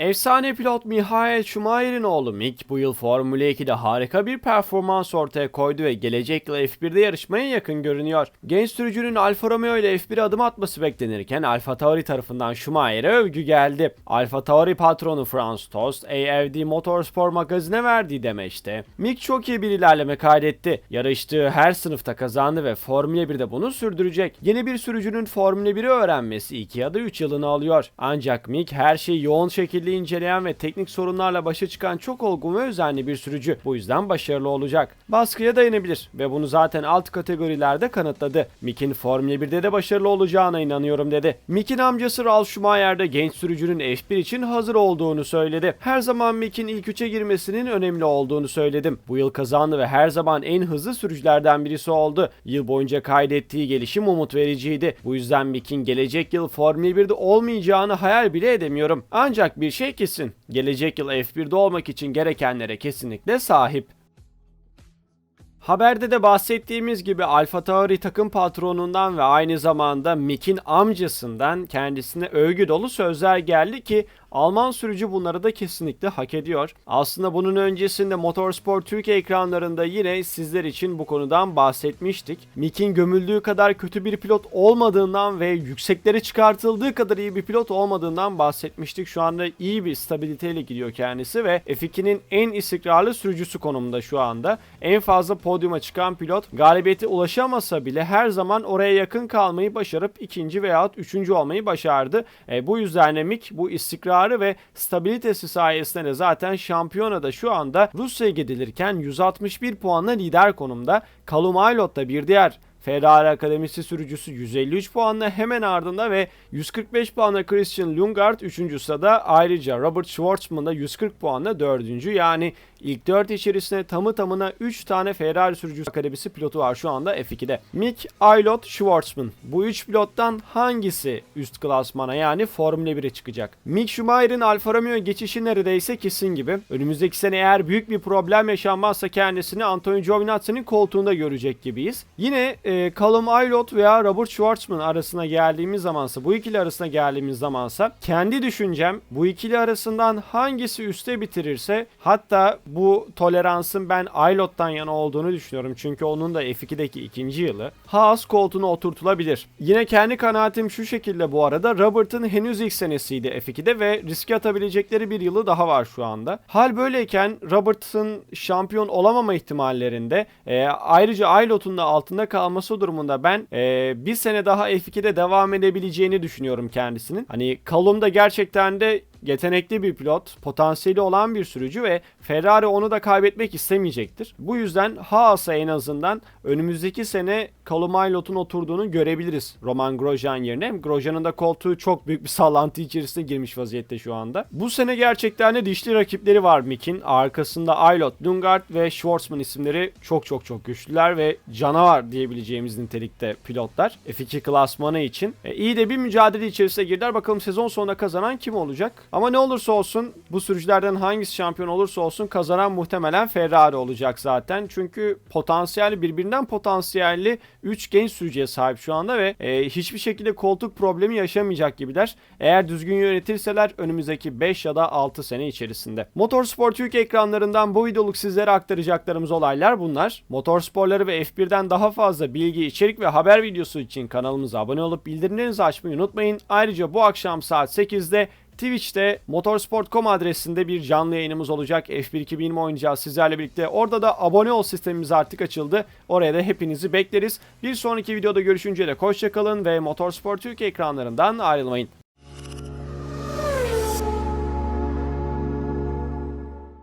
Efsane pilot Michael Schumacher'in oğlu Mick bu yıl Formula 2'de harika bir performans ortaya koydu ve gelecek yıl F1'de yarışmaya yakın görünüyor. Genç sürücünün Alfa Romeo ile F1 adım atması beklenirken Alfa Tauri tarafından Schumacher'e övgü geldi. Alfa Tauri patronu Franz Tost, AFD Motorsport magazine verdiği demeçte Mick çok iyi bir ilerleme kaydetti. Yarıştığı her sınıfta kazandı ve Formula 1'de bunu sürdürecek. Yeni bir sürücünün Formula 1'i öğrenmesi 2 ya da 3 yılını alıyor. Ancak Mick her şeyi yoğun şekilde inceleyen ve teknik sorunlarla başa çıkan çok olgun ve özenli bir sürücü. Bu yüzden başarılı olacak. Baskıya dayanabilir ve bunu zaten alt kategorilerde kanıtladı. Mick'in Formula 1'de de başarılı olacağına inanıyorum dedi. Mick'in amcası Ralf Schumacher de genç sürücünün F1 için hazır olduğunu söyledi. Her zaman Mick'in ilk üçe girmesinin önemli olduğunu söyledim. Bu yıl kazandı ve her zaman en hızlı sürücülerden birisi oldu. Yıl boyunca kaydettiği gelişim umut vericiydi. Bu yüzden Mick'in gelecek yıl Formula 1'de olmayacağını hayal bile edemiyorum. Ancak bir şey kesin. Gelecek yıl F1'de olmak için gerekenlere kesinlikle sahip. Haberde de bahsettiğimiz gibi Alfa Tauri takım patronundan ve aynı zamanda Mick'in amcasından kendisine övgü dolu sözler geldi ki Alman sürücü bunları da kesinlikle hak ediyor. Aslında bunun öncesinde Motorsport Türkiye ekranlarında yine sizler için bu konudan bahsetmiştik. Mick'in gömüldüğü kadar kötü bir pilot olmadığından ve yükseklere çıkartıldığı kadar iyi bir pilot olmadığından bahsetmiştik. Şu anda iyi bir stabiliteyle gidiyor kendisi ve F2'nin en istikrarlı sürücüsü konumunda şu anda. En fazla podyuma çıkan pilot galibiyete ulaşamasa bile her zaman oraya yakın kalmayı başarıp ikinci veya üçüncü olmayı başardı. E, bu yüzden de Mick bu istikrar istikrarı ve stabilitesi sayesinde de zaten şampiyonada şu anda Rusya'ya gidilirken 161 puanla lider konumda. Callum Aylott da bir diğer Ferrari Akademisi sürücüsü 153 puanla hemen ardında ve 145 puanla Christian Lundgaard 3. sırada ayrıca Robert Schwartzman da 140 puanla 4. yani ilk 4 içerisinde tamı tamına 3 tane Ferrari sürücüsü akademisi pilotu var şu anda F2'de. Mick, Aylot, Schwartzman. Bu 3 pilottan hangisi üst klasmana yani Formula 1'e çıkacak? Mick Schumacher'in Alfa Romeo geçişi neredeyse kesin gibi. Önümüzdeki sene eğer büyük bir problem yaşanmazsa kendisini Antonio Giovinazzi'nin koltuğunda görecek gibiyiz. Yine e, Callum Aylot veya Robert Schwartzman arasına geldiğimiz zamansa bu ikili arasına geldiğimiz zamansa kendi düşüncem bu ikili arasından hangisi üste bitirirse hatta bu toleransın ben Aylot'tan yana olduğunu düşünüyorum. Çünkü onun da F2'deki ikinci yılı. Haas koltuğuna oturtulabilir. Yine kendi kanaatim şu şekilde bu arada. Robert'ın henüz ilk senesiydi F2'de ve riske atabilecekleri bir yılı daha var şu anda. Hal böyleyken Robert'ın şampiyon olamama ihtimallerinde e, ayrıca Aylot'un da altında kalması durumunda ben e, bir sene daha F2'de devam edebileceğini düşünüyorum kendisinin. Hani Callum da gerçekten de yetenekli bir pilot, potansiyeli olan bir sürücü ve Ferrari onu da kaybetmek istemeyecektir. Bu yüzden Haas'a en azından önümüzdeki sene Callum Aylot'un oturduğunu görebiliriz Roman Grosjean yerine. Grosjean'ın da koltuğu çok büyük bir sallantı içerisine girmiş vaziyette şu anda. Bu sene gerçekten de dişli rakipleri var Mick'in. Arkasında Aylot, Lundgaard ve Schwartzman isimleri çok çok çok güçlüler ve canavar diyebileceğimiz nitelikte pilotlar. F2 klasmanı için. E, iyi de bir mücadele içerisine girdiler. Bakalım sezon sonunda kazanan kim olacak? Ama ne olursa olsun bu sürücülerden hangisi şampiyon olursa olsun kazanan muhtemelen Ferrari olacak zaten. Çünkü potansiyeli birbirinden potansiyelli 3 genç sürücüye sahip şu anda ve e, hiçbir şekilde koltuk problemi yaşamayacak gibiler. Eğer düzgün yönetirseler önümüzdeki 5 ya da 6 sene içerisinde. Motorsport Türkiye ekranlarından bu videoluk sizlere aktaracaklarımız olaylar bunlar. Motorsporları ve F1'den daha fazla bilgi, içerik ve haber videosu için kanalımıza abone olup bildirimlerinizi açmayı unutmayın. Ayrıca bu akşam saat 8'de Twitch'te motorsport.com adresinde bir canlı yayınımız olacak. F1 2020 oynayacağız sizlerle birlikte. Orada da abone ol sistemimiz artık açıldı. Oraya da hepinizi bekleriz. Bir sonraki videoda görüşünceye dek hoşçakalın ve Motorsport Türkiye ekranlarından ayrılmayın.